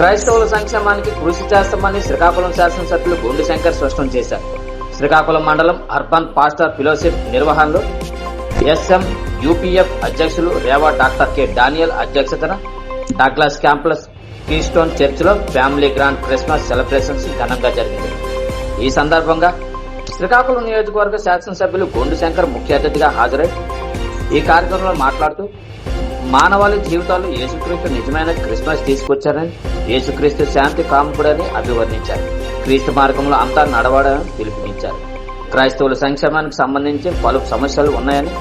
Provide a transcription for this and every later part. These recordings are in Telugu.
క్రైస్తవుల సంక్షేమానికి కృషి చేస్తామని శ్రీకాకుళం శాసనసభ్యులు గుండు శంకర్ స్పష్టం చేశారు. శ్రీకాకుళం మండలం అర్బన్ పాస్టర్ ఫిలోషిప్ నిర్వహణలో ఎస్ఎం యూపీఎఫ్ అధ్యక్షులు రేవా డాక్టర్ కె డానియల్ అధ్యక్షతన డగ్లాస్ క్యాంపస్ కీస్టోన్ చర్చిలో ఫ్యామిలీ గ్రాండ్ క్రిస్మస్ సెలబ్రేషన్స్ ఘనంగా జరిగింది. ఈ సందర్భంగా శ్రీకాకుళం నియోజకవర్గ శాసనసభ్యులు గొండు శంకర్ ముఖ్య అతిథిగా హాజరై ఈ కార్యక్రమంలో మాట్లాడుతూ మానవాళి జీవితాలు యేసుక్రీస్తు నిజమైన క్రిస్మస్ తీసుకొచ్చారని యేసుక్రీస్తు శాంతి కాముకుడని అభివర్ణించారు. క్రీస్తు మార్గంలో అంతా నడవడని పిలుపునిచ్చారు. క్రైస్తవుల సంక్షేమానికి సంబంధించి పలు సమస్యలు ఉన్నాయని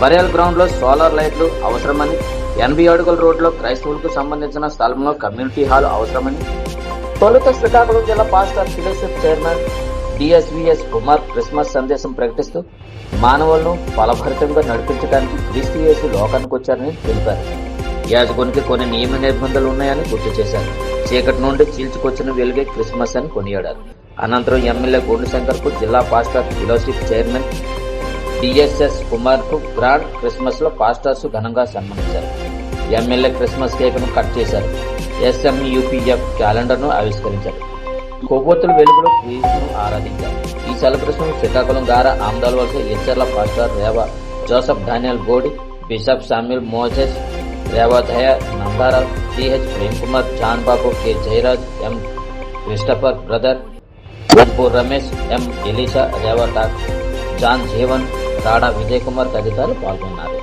బరియల్ గ్రౌండ్లో సోలార్ లైట్లు అవసరమని ఎనభై అడుగుల రోడ్లో క్రైస్తవులకు సంబంధించిన స్థలంలో కమ్యూనిటీ హాల్ అవసరమని తొలుత శ్రీకాకుళం జిల్లా pastor fellowship chairman DSVS Kumar Christmas సందేశం ప్రకటిస్తూ మానవులను ఫలభరితంగా నడిపించడానికి క్రీస్తు యేసు లోకానికి వచ్చారని తెలిపారు. యాజకునికి కొన్ని నియమ నిబంధనలు ఉన్నాయని గుర్తు చేశారు. చీకటి నుండి చీల్చుకొచ్చిన వెలుగే క్రిస్మస్ అని కొనియాడారు. అనంతరం ఎమ్మెల్యే గుండుశంకర్కు జిల్లా పాస్టర్ ఫిలోషిప్ చైర్మన్ డిఎస్ఎస్ కుమార్కు గ్రాండ్ క్రిస్మస్లో పాస్టర్స్ ఘనంగా సన్మానించారు. ఎమ్మెల్యే క్రిస్మస్ కేక్ను కట్ చేశారు. ఎస్ఎంయూపీఎఫ్ క్యాలెండర్ను ఆవిష్కరించారు. కొవ్వొత్తుల వెలుగులో క్రీస్తును ఆరాధించారు. ఈ సెలబ్రేషన్ శ్రీకాకుళం గార Amadalavalasa pastor Rev Joseph Daniel Godi bishop Samuel Moses రేవాదయ Nandarao CH Prem Kumar John Babu K Jayaraj M Christopher brother Ompur Ramesh M Elisha రేవట John Jeevan రాడా విజయ్ కుమార్ తదితరులు పాల్గొన్నారు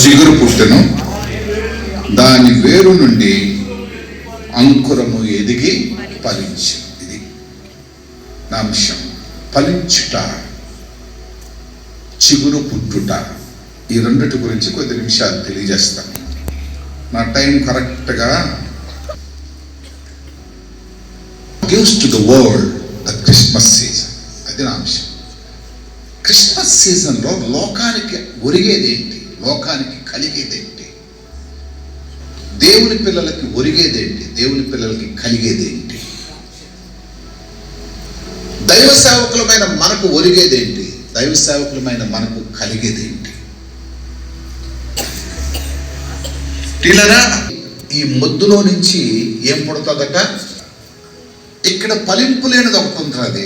చిగురు పుట్టెను. దాని వేరు నుండి అంకురము ఎదిగి ఫలించు ఇది నా అంశం ఫలించుట చిగురు పుట్టుట. ఈ రెండిటి గురించి కొద్ది నిమిషాలు తెలియజేస్తాను. నా టైం కరెక్ట్గా gives to the world the Christmas season. అది నా అంశం. క్రిస్మస్ సీజన్లో లోకానికి ఒరిగేదేంటి లోకానికి కలిగేదేంటి దేవుని పిల్లలకి ఒరిగేదేంటి దేవుని పిల్లలకి కలిగేదేంటి దైవ సేవకులమైన మనకు ఒరిగేదేంటి దైవ సేవకులమైన మనకు కలిగేదేంటి టీలరా ఈ మొద్దులో నుంచి ఏం పుడుతుందట? ఇక్కడ పలింపు లేనిది ఒకటి ఉంటుంది.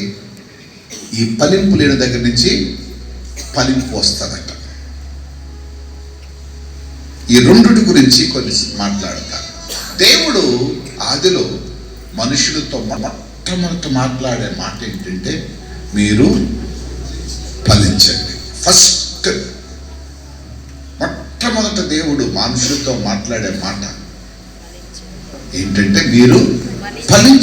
ఈ పలింపు లేని దగ్గర నుంచి పలింపు వస్తుందట. ఈ రెండుటి గురించి కొన్ని మాట్లాడతాను దేవుడు ఆదిలో మనుషులతో మొట్టమొదట మాట్లాడే మాట ఏంటంటే మీరు ఫలించండి. ఫస్ట్ మొట్టమొదట దేవుడు మనుషులతో మాట్లాడే మాట ఏంటంటే మీరు ఫలించండి.